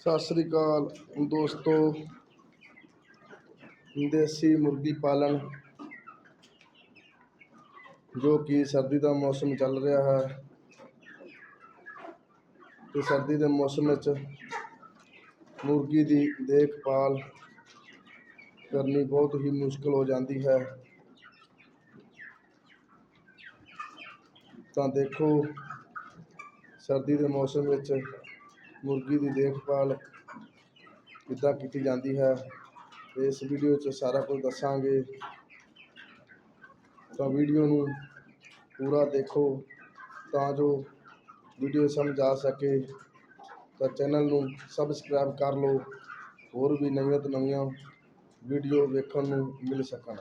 ਸਤਿ ਸ੍ਰੀ ਅਕਾਲ ਦੋਸਤੋ। ਦੇਸੀ ਮੁਰਗੀ ਪਾਲਣ, ਜੋ ਕਿ ਸਰਦੀ ਦਾ ਮੌਸਮ ਚੱਲ ਰਿਹਾ ਹੈ। ਤੇ ਸਰਦੀ ਦੇ ਮੌਸਮ ਵਿੱਚ ਮੁਰਗੀ ਦੀ ਦੇਖਭਾਲ ਕਰਨੀ ਬਹੁਤ ਹੀ ਮੁਸ਼ਕਲ ਹੋ ਜਾਂਦੀ ਹੈ। ਤਾਂ ਦੇਖੋ, ਸਰਦੀ ਦੇ ਮੌਸਮ ਵਿੱਚ ਮੁਰਗੀ ਦੀ ਦੇਖਭਾਲ ਕਿੱਦਾਂ ਕੀਤੀ ਜਾਂਦੀ ਹੈ, ਇਸ ਵੀਡੀਓ 'ਚ ਸਾਰਾ ਕੁਝ ਦੱਸਾਂਗੇ। ਤਾਂ ਵੀਡੀਓ ਨੂੰ ਪੂਰਾ ਦੇਖੋ ਤਾਂ ਜੋ ਵੀਡੀਓ ਸਮਝ ਆ ਸਕੇ। ਤਾਂ ਚੈਨਲ ਨੂੰ ਸਬਸਕ੍ਰਾਈਬ ਕਰ ਲਓ, ਹੋਰ ਵੀ ਨਵੀਆਂ ਤੋਂ ਨਵੀਆਂ ਵੀਡੀਓ ਵੇਖਣ ਨੂੰ ਮਿਲ ਸਕਣ।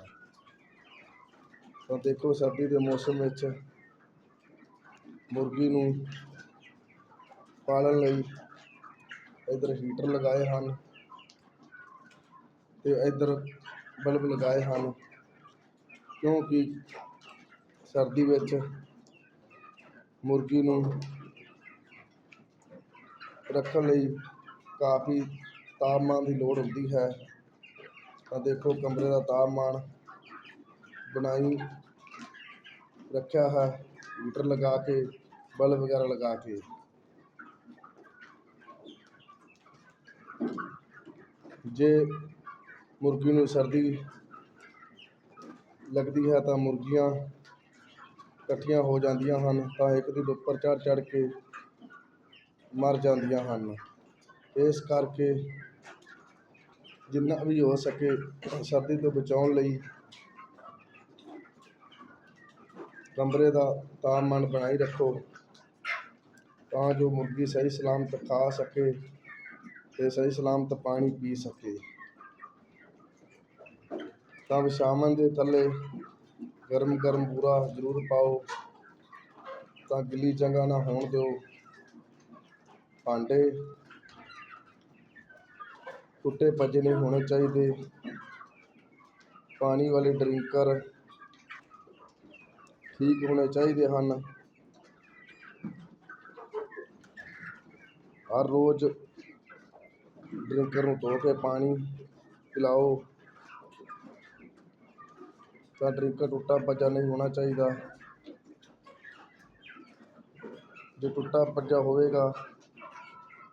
ਤਾਂ ਦੇਖੋ ਸਰਦੀ ਦੇ ਮੌਸਮ ਵਿੱਚ ਮੁਰਗੀ ਨੂੰ ਪਾਲਣ ਲਈ ਇੱਧਰ ਹੀਟਰ ਲਗਾਏ ਹਨ ਤੇ ਇੱਧਰ ਬਲਬ ਲਗਾਏ ਹਨ, ਕਿਉਂਕਿ ਸਰਦੀ ਵਿੱਚ ਮੁਰਗੀ ਨੂੰ ਰੱਖਣ ਲਈ ਕਾਫੀ ਤਾਪਮਾਨ ਦੀ ਲੋੜ ਹੁੰਦੀ ਹੈ। ਤਾਂ ਦੇਖੋ ਕਮਰੇ ਦਾ ਤਾਪਮਾਨ ਬਣਾਈ ਰੱਖਿਆ ਹੈ ਹੀਟਰ ਲਗਾ ਕੇ, ਬਲਬ ਵਗੈਰਾ ਲਗਾ ਕੇ। ਜੇ ਮੁਰਗੀ ਨੂੰ ਸਰਦੀ ਲੱਗਦੀ ਹੈ ਤਾਂ ਮੁਰਗੀਆਂ ਇਕੱਠੀਆਂ ਹੋ ਜਾਂਦੀਆਂ ਹਨ ਤਾਂ ਇੱਕ ਦੂਜੇ ਉੱਪਰ ਚੜ ਚੜ ਕੇ ਮਰ ਜਾਂਦੀਆਂ ਹਨ। ਇਸ ਕਰਕੇ ਜਿੰਨਾ ਵੀ ਹੋ ਸਕੇ ਸਰਦੀ ਤੋਂ ਬਚਾਉਣ ਲਈ ਕਮਰੇ ਦਾ ਤਾਪਮਾਨ ਬਣਾਈ ਰੱਖੋ ਤਾਂ ਜੋ ਮੁਰਗੀ ਸਹੀ ਸਲਾਮਤ ਖਾ ਸਕੇ। ਤੇ ਸਹੀ ਸਲਾਮਤ ਪਾਣੀ ਪੀ ਸਕੇ। ਤਾਂ ਵਿਛਾਵਣ ਦੇ ਥੱਲੇ ਗਰਮ ਗਰਮ ਪੂਰਾ ਜ਼ਰੂਰ ਪਾਓ, ਤਾਂ ਗਿੱਲੀ ਚੰਗਾ ਨਾ ਹੋਣ ਦਿਓ। ਭਾਂਡੇ ਟੁੱਟੇ ਭੱਜੇ ਨਹੀਂ ਹੋਣੇ ਚਾਹੀਦੇ। ਪਾਣੀ ਵਾਲੇ ਡਰਿੰਕਰ ਠੀਕ ਹੋਣੇ ਚਾਹੀਦੇ ਹਨ। ਹਰ ਰੋਜ਼ ਡਰਿੰਕਰ ਨੂੰ ਧੋ ਕੇ ਪਾਣੀ ਪਿਲਾਓ। ਤਾਂ ਡਰਿੰਕਰ ਟੁੱਟਾ ਭੱਜਾ ਨਹੀਂ ਹੋਣਾ ਚਾਹੀਦਾ। ਜੇ ਟੁੱਟਾ ਭੱਜਾ ਹੋਵੇਗਾ,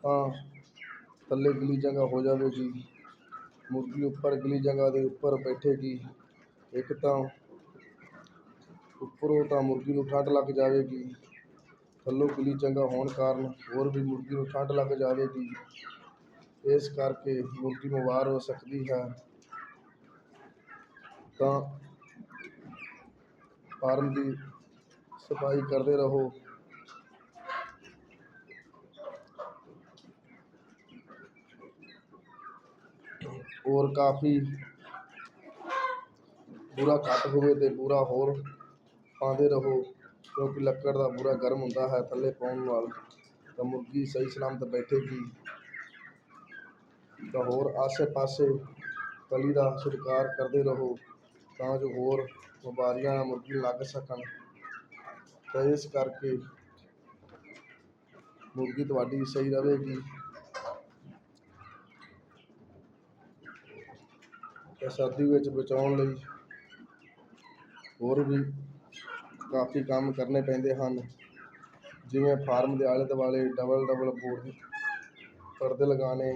ਤਾਂ ਥੱਲੇ ਗਿੱਲੀ ਜਗ੍ਹਾ ਹੋ ਜਾਵੇਗੀ। ਮੁਰਗੀ ਉੱਪਰ ਗਿੱਲੀ ਜਗ੍ਹਾ ਦੇ ਉੱਪਰ ਬੈਠੇਗੀ। ਇੱਕ ਤਾਂ ਉੱਪਰੋਂ ਤਾਂ ਮੁਰਗੀ ਨੂੰ ਠੰਡ ਲੱਗ ਜਾਵੇਗੀ। ਥੱਲੋਂ ਗਿੱਲੀ ਚੰਗਾ ਹੋਣ ਕਾਰਨ ਹੋਰ ਵੀ ਮੁਰਗੀ ਨੂੰ ਠੰਡ ਲੱਗ ਜਾਵੇਗੀ। ਇਸ ਕਰਕੇ ਮੁਰਗੀ ਬਿਮਾਰ ਹੋ ਸਕਦੀ ਹੈ। ਤਾਂ ਫਾਰਮ ਦੀ ਸਫ਼ਾਈ ਕਰਦੇ ਰਹੋ। ਹੋਰ ਕਾਫੀ ਬੁਰਾ ਘੱਟ ਹੋਵੇ ਤੇ ਬੁਰਾ ਹੋਰ ਪਾਉਂਦੇ ਰਹੋ, ਕਿਉਂਕਿ ਲੱਕੜ ਦਾ ਬੁਰਾ ਗਰਮ ਹੁੰਦਾ ਹੈ, ਥੱਲੇ ਪਾਉਣ ਨਾਲ ਤਾਂ ਮੁਰਗੀ ਸਹੀ ਸਲਾਮਤ ਬੈਠੇਗੀ। ਤਾਂ ਹੋਰ ਆਸੇ ਪਾਸੇ ਕਲੀ ਦਾ ਛਿੜਕਾਅ ਕਰਦੇ ਰਹੋ ਤਾਂ ਜੋ ਹੋਰ ਬਿਮਾਰੀਆਂ ਨਾ ਮੁਰਗੀ ਲੱਗ ਸਕਣ। ਤਾਂ ਇਸ ਕਰਕੇ ਮੁਰਗੀ ਤੁਹਾਡੀ ਸਹੀ ਰਹੇਗੀ। ਤਾਂ ਸਰਦੀ ਵਿੱਚ ਬਚਾਉਣ ਲਈ ਹੋਰ ਵੀ ਕਾਫੀ ਕੰਮ ਕਰਨੇ ਪੈਂਦੇ ਹਨ। ਜਿਵੇਂ ਫਾਰਮ ਦੇ ਆਲੇ ਦੁਆਲੇ ਡਬਲ ਡਬਲ ਬੋਰਡ, ਪਰਦੇ ਲਗਾਉਣੇ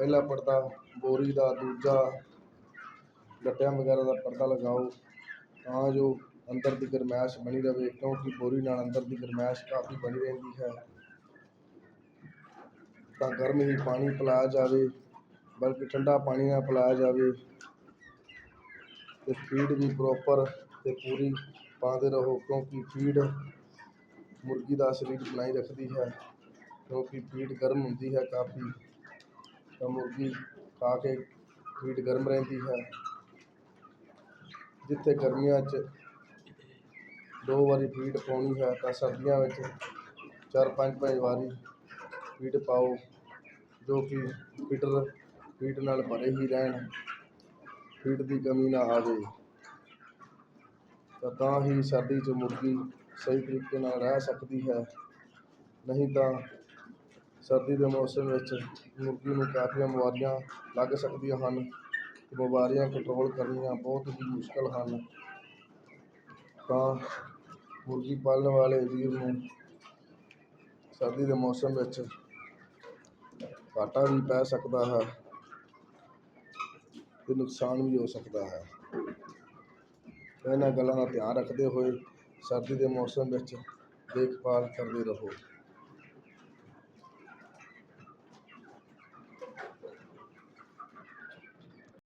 ਪਹਿਲਾ ਪਰਦਾ ਬੋਰੀ ਦਾ, ਦੂਜਾ ਗੱਟਿਆਂ ਵਗੈਰਾ ਦਾ ਪਰਦਾ ਲਗਾਓ। ਤਾਂ ਜੋ ਅੰਦਰ ਦੀ ਗਰਮੈਸ਼ ਬਣੀ ਰਹੇ ਕਿਉਂਕਿ ਬੋਰੀ ਨਾਲ ਅੰਦਰ ਦੀ ਗਰਮੈਸ਼ ਕਾਫੀ ਬਣੀ ਰਹਿੰਦੀ ਹੈ। ਤਾਂ ਗਰਮ ਹੀ ਪਾਣੀ ਪਿਲਾਇਆ ਜਾਵੇ, ਬਲਕਿ ਠੰਡਾ ਪਾਣੀ ਨਾਲ ਪਿਲਾਇਆ ਜਾਵੇ। ਤੇ ਫੀਡ ਵੀ ਪ੍ਰੋਪਰ ਤੇ ਪੂਰੀ ਪਾਉਂਦੇ ਰਹੋ, ਕਿਉਂਕਿ ਫੀਡ ਮੁਰਗੀ ਦਾ ਸਰੀਰ ਬਣਾਈ ਰੱਖਦੀ ਹੈ। ਕਿਉਂਕਿ ਫੀਡ ਗਰਮ ਹੁੰਦੀ ਹੈ ਕਾਫੀ। ਤਾਂ ਮੁਰਗੀ ਖਾ ਕੇ ਫੀਡ ਗਰਮ ਰਹਿੰਦੀ ਹੈ, ਜਿੱਥੇ ਗਰਮੀਆਂ 'ਚ ਦੋ ਵਾਰੀ ਫੀਡ ਪਾਉਣੀ ਹੈ, ਤਾਂ ਸਰਦੀਆਂ ਵਿੱਚ ਚਾਰ ਪੰਜ ਪੰਜ ਵਾਰੀ ਫੀਡ ਪਾਓ, ਜੋ ਕਿ ਫੀਡਰ ਫੀਡ ਨਾਲ ਭਰੇ ਹੀ ਰਹਿਣ ਫੀਡ ਦੀ ਕਮੀ ਨਾ ਆਵੇ ਤਾਂ ਤਾਂ ਹੀ ਸਰਦੀ 'ਚ ਮੁਰਗੀ ਸਹੀ ਤਰੀਕੇ ਨਾਲ ਰਹਿ ਸਕਦੀ ਹੈ, ਨਹੀਂ ਤਾਂ ਸਰਦੀ ਦੇ ਮੌਸਮ ਵਿੱਚ ਮੁਰਗੀ ਨੂੰ ਕਾਫੀ ਬਿਮਾਰੀਆਂ ਲੱਗ ਸਕਦੀਆਂ ਹਨ, ਬਿਮਾਰੀਆਂ ਕੰਟਰੋਲ ਕਰਨੀਆਂ ਬਹੁਤ ਹੀ ਮੁਸ਼ਕਲ ਹਨ। ਤਾਂ ਮੁਰਗੀ ਪਾਲਣ ਵਾਲੇ ਵੀਰ ਨੂੰ ਸਰਦੀ ਦੇ ਮੌਸਮ ਵਿੱਚ ਘਾਟਾ ਵੀ ਪੈ ਸਕਦਾ ਹੈ, ਤੇ ਨੁਕਸਾਨ ਵੀ ਹੋ ਸਕਦਾ ਹੈ। ਇਹਨਾਂ ਗੱਲਾਂ ਦਾ ਧਿਆਨ ਰੱਖਦੇ ਹੋਏ ਸਰਦੀ ਦੇ ਮੌਸਮ ਵਿੱਚ ਦੇਖਭਾਲ ਕਰਦੇ ਰਹੋ।